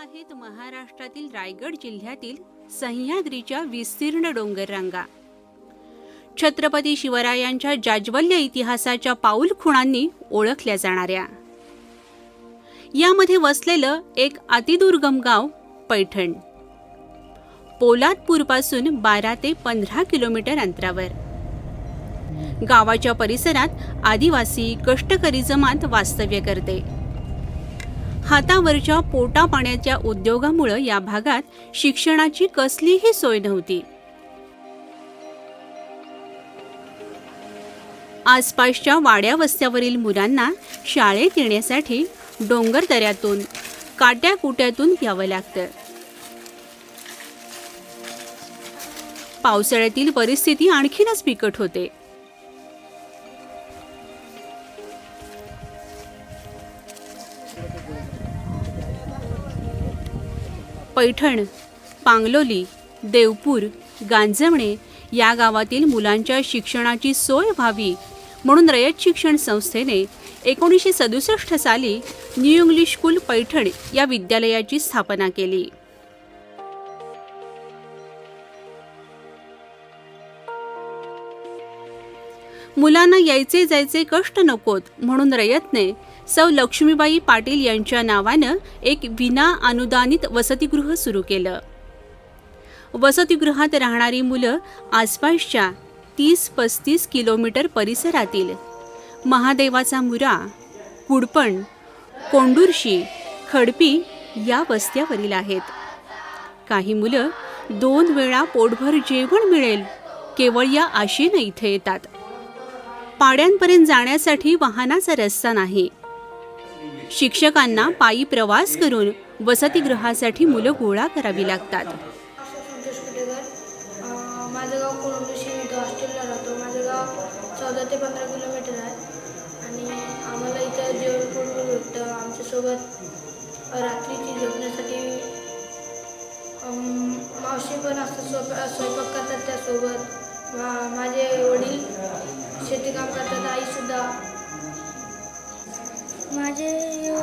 आहेत महाराष्ट्रातील रायगड जिल्ह्यातील सह्याद्रीच्या विस्तीर्ण डोंगररांगा. छत्रपती शिवरायांच्या जाज्वल्य इतिहासाच्या पाऊल खुणांनी ओळखल्या जाणाऱ्या. यामध्ये वसलेलं एक अतिदुर्गम गाव पैठण. पोलादपूरपासून बारा ते पंधरा किलोमीटर अंतरावर. गावाच्या परिसरात आदिवासी कष्टकरी जमात वास्तव्य करते. हातावरच्या पोटा पाण्याच्या उद्योगामुळं या भागात शिक्षणाची कसलीही सोय नव्हती. आसपासच्या वाड्या वस्त्यावरील मुलांना शाळेत येण्यासाठी डोंगर दऱ्यातून काट्या कुट्यातून यावं लागतं. पावसाळ्यातील परिस्थिती आणखीनच बिकट होते. पैठण पांगलोली देवपूर गांजवणे या गावातील मुलांच्या शिक्षणाची सोय व्हावी म्हणून रयत शिक्षण संस्थेने एकोणीसशे सदुसष्ट साली न्यू इंग्लिश स्कूल पैठण या विद्यालयाची स्थापना केली. मुलांना यायचे जायचे कष्ट नकोत म्हणून रयतने सौ लक्ष्मीबाई पाटील यांच्या नावानं एक विना अनुदानित वसतिगृह सुरू केलं. वसतिगृहात राहणारी मुलं आसपासच्या तीस पस्तीस किलोमीटर परिसरातील महादेवाचा मुरा कुडपण कोंडुर्शी खडपी या वस्त्यावरील आहेत. काही मुलं दोन वेळा पोटभर जेवण मिळेल केवळ या आशेनं इथे येतात. पाड्यांपर्यंत जाण्यासाठी वाहनाचा रस्ता नाही. शिक्षकांना पायी प्रवास करून वसतिगृहासाठी मुलं गोळा करावी लागतात. माझं गाव कोळंबशी हॉस्टेलला राहतो. माझं गाव चौदा ते पंधरा किलोमीटर आहे. आणि आम्हाला इथं जेवण पूर्ण भेटतं आमच्यासोबत रात्रीची झोपण्यासाठी मावशी पण असतात स्वयंपाक स्वयंपाक करतात त्यासोबत. मा माझे वडील शेतीकाम करतात आई माझे यु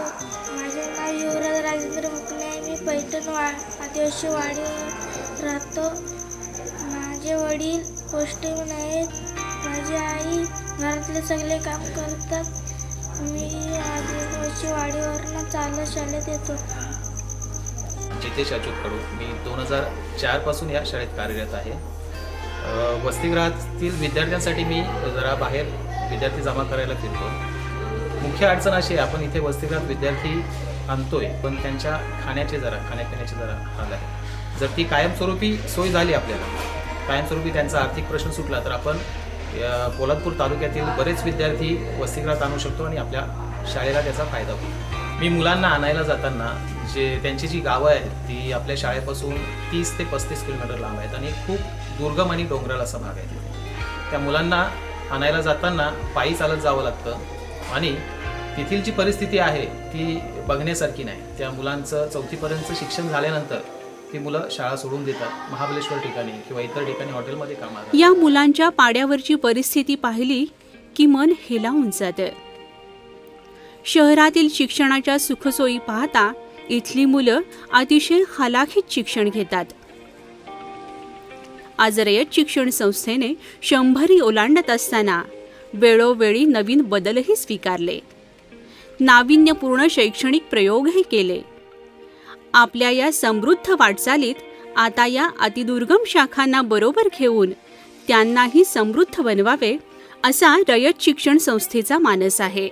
माझे नाव युवराज राजेंद्र मुकणे मी पैठण वा आदिवासी वाडीवर राहतो. माझे वडील पोस्टमन आहेत. माझी आई घरातले सगळे काम करतात. मी आदिवासी वाडीवरनं चालत शाळेत येतो. जितेश अच्युत मी दोन हजार चारपासून या शाळेत कार्यरत आहे. वसतिगृहातील विद्यार्थ्यांसाठी मी जरा बाहेर विद्यार्थी जमा करायला फिरतो. मुख्य अडचण अशी आहे आपण इथे वसतिगृहात विद्यार्थी आणतोय पण त्यांच्या खाण्याचे जरा खाण्यापिण्याचे जरा हाल आहे. जर ती कायमस्वरूपी सोय झाली आपल्याला कायमस्वरूपी त्यांचा आर्थिक प्रश्न सुटला तर आपण पोलादपूर तालुक्यातील बरेच विद्यार्थी वसतिगृहात आणू शकतो आणि आपल्या शाळेला त्याचा फायदा होईल. मी मुलांना आणायला जाताना जे त्यांची जी गावं आहेत ती आपल्या शाळेपासून तीस ते पस्तीस किलोमीटर लांब आहेत आणि खूप दुर्गम आणि डोंगराल असा भाग आहे त्या मुलांना आणायला जाताना पायी चालत जावं लागतं आणि तेथील जी परिस्थिती आहे ती बघण्यासारखी नाही. त्या मुलांचं चौथीपर्यंतचं शिक्षण झाल्यानंतर ती मुलं शाळा सोडून देतात महाबलेश्वर ठिकाणी किंवा इतर ठिकाणी हॉटेलमध्ये कामाला या मुलांच्या पाड्यावरची परिस्थिती पाहिली की मन हेलावून जातं. शहरातील शिक्षणाच्या सुखसोयी पाहता इथली मुलं अतिशय हलाखीत शिक्षण घेतात. आज रयत शिक्षण संस्थेने शंभरी ओलांडत असताना वेळोवेळी नवीन बदलही स्वीकारले. नाविन्यपूर्ण शैक्षणिक प्रयोगही केले. आपल्या या समृद्ध वाटचालीत आता या अतिदुर्गम शाखांना बरोबर घेऊन त्यांनाही समृद्ध बनवावे असा रयत शिक्षण संस्थेचा मानस आहे.